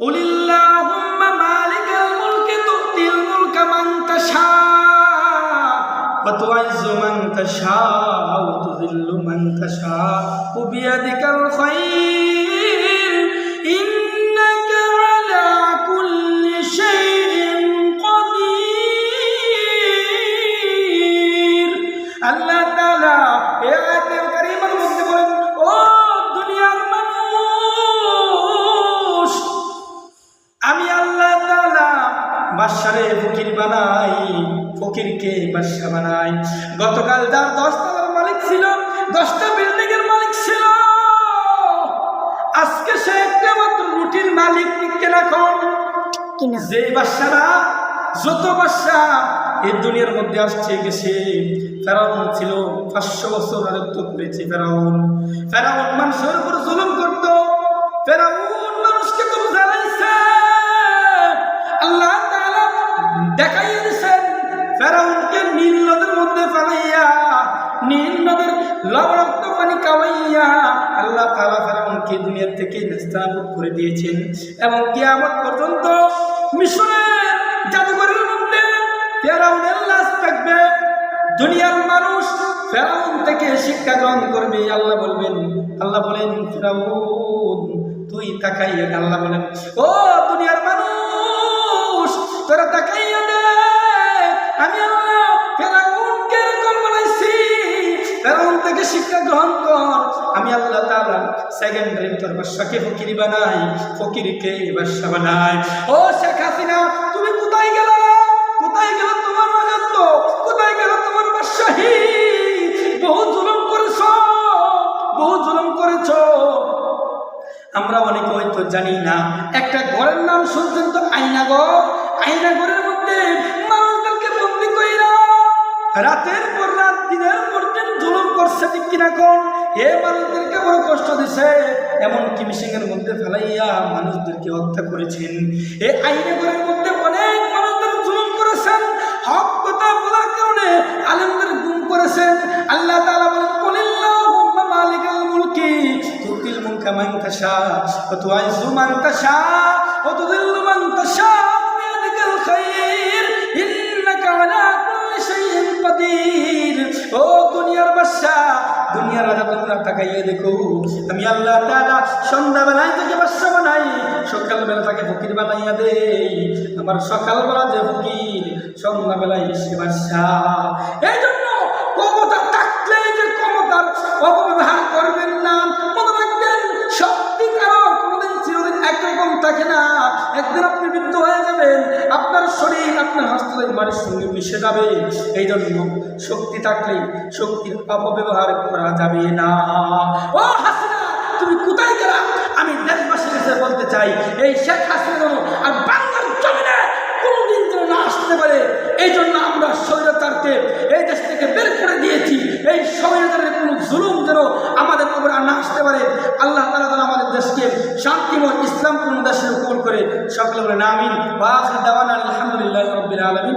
قل اللهم مالك الملك تؤتي الملك من تشاء وتعز من تشاء وتذل من تشاء وبيدك الخير إنك على كل شيء قدير. الله تعالى يا বাদশারে ফকির বানাই ফকিরকে বাদশা বানাই। গতকাল যার দশতলার মালিক ছিল দশটা বিল্ডিং এর মালিক ছিল। আজকে সে একটা মাত্র রুটির মালিক কেন এখন। যে বাদশারা যত বাদশা এই দুনিয়ার মধ্যে আসছে গেছে। ফেরাউন ছিল পাঁচশো বছর রাজত্ব করেছে ফেরাউন। ফেরাউন মানুষের উপর জুলুম করত। ফেরাউন লবণাক্ত পানি কামাইয়া আল্লাহ তাআলা ফেরাউনকে দুনিয়া থেকে নিস্তানাবুদ করে দিয়েছেন এবং কিয়ামত পর্যন্ত মিশরের জাদুঘরের মধ্যে ফেরাউনের লাশ থাকবে দুনিয়ার মানুষ ফেরাউন থেকে শিক্ষা গ্রহণ করবে, আল্লাহ বলবেন, আল্লাহ বলেন, ফেরাউন, তুই তাকাইয়া। আল্লাহ বলেন, ও থেকে শিক্ষা গ্রহণ কর। আমি আল্লাহ তাআলা সেকেন্ডারি তোর বাদশাকে ফকিরি বানাই। ফকিরকে বাদশা বানাই ও শেখ হাসিনা, তুমি কোথায় গেলা? কোথায় গেল তোমার রাজত্ব? কোথায় গেল তোমার বাদশাহী? বহু জুলুম করেছ, বহু জুলুম করেছ। আমরা অনেকে হয়তো জানি না, একটা ঘরের নাম শুনছেন তো আইনাগর? আইনাগরের মধ্যে মানুষদেরকে বন্দি কইরা রাত এ মানুষদেরকে বড় কষ্ট দিছে। এমনকি মিশিংয়ের মধ্যে ফেলাইয়া মানুষদেরকে হত্যা করেছেন। এ আইনাগরের মধ্যে অনেক মানুষদের জুলুম করেছেন। হক কথা বলার কারণে আলেমদের গুম করেছেন। আল্লাহ তালা বলেন কুলিল্লাহুম্মা মালিকাল মুলকি তাশা তাশা দুনিয়ার রাজা তোমরা তাকাইয়ে দেখো। আমি আল্লাহ তাআলা সন্ধ্যাবেলায় থেকে বাসা বানাই, সকালবেলা তাকে ফকির বানাইয়া দেই। আমার সকালবেলা যে ফকির, সন্ধ্যাবেলায় সে বাসা। এই জন্য ক্ষমতা থাকলে যে ক্ষমতার আপনার হাসতে মানের সঙ্গে মিশে যাবে। এই জন্য শক্তি থাকলে শক্তির অপব্যবহার করা যাবে না। ও তুমি কোথায় গেলা? আমি দেশবাসীর কাছে বলতে চাই, এই শেখ হাসিনা আর বাংলার জমিনে কোনোদিন যেন না আসতে পারে এই জন্য আমরা শরীর তারকে এই দেশ থেকে বের করে দিয়েছি। এই সময়ের কোনো জুলুম যেন আমাদের উপরে না আসতে পারে। আল্লাহ তালা যেন আমাদের দেশকে শান্তিময় ইসলাম কোন দেশের উপর করে সকলে বলে, আমিন। আলহামদুলিল্লাহ রবিল আলামিন।